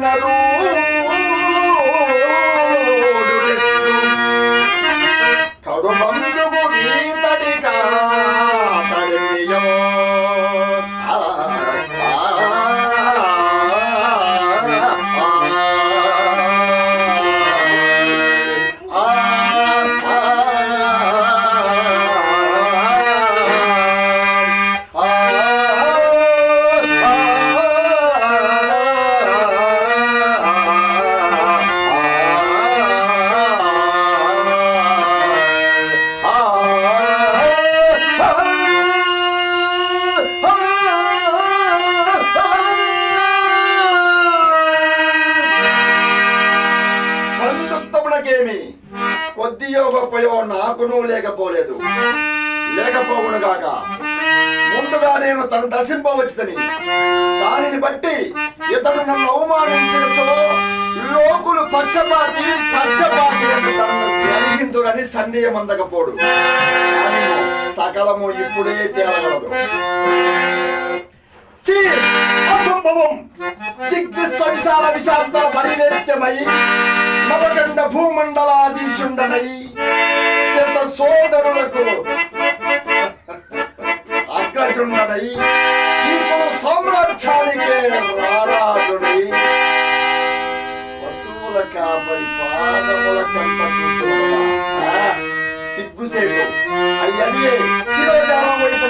ಜನರೂ కొద్దియో గొప్పయో నాకును లేకపోలేదు. లేకపోవును గాక. ముందుగా నేను తను దర్శింపవచ్చుదని. దానిని బట్టి ఇతడు నన్ను అవమానించడచో లోకులు పక్షపాతి పక్షపాతి అని తనను గ్రహిందురని సందేహం అందకపోడు. సకలము ఇప్పుడే తేలగలదు. దిగ్విశ్వ విశాల విశాంతల పరివేత్యమై నవకండ భూమండలాదీశుండనై శత సోదరులకు అగ్రజుండనై ఇప్పుడు సామ్రాజ్యానికే రారాజుడై వసూల కాపరి పాదముల చెంత కూర్చోవా. ఆ, సిగ్గుసేటు అయ్యది శిరోజాలం వైపు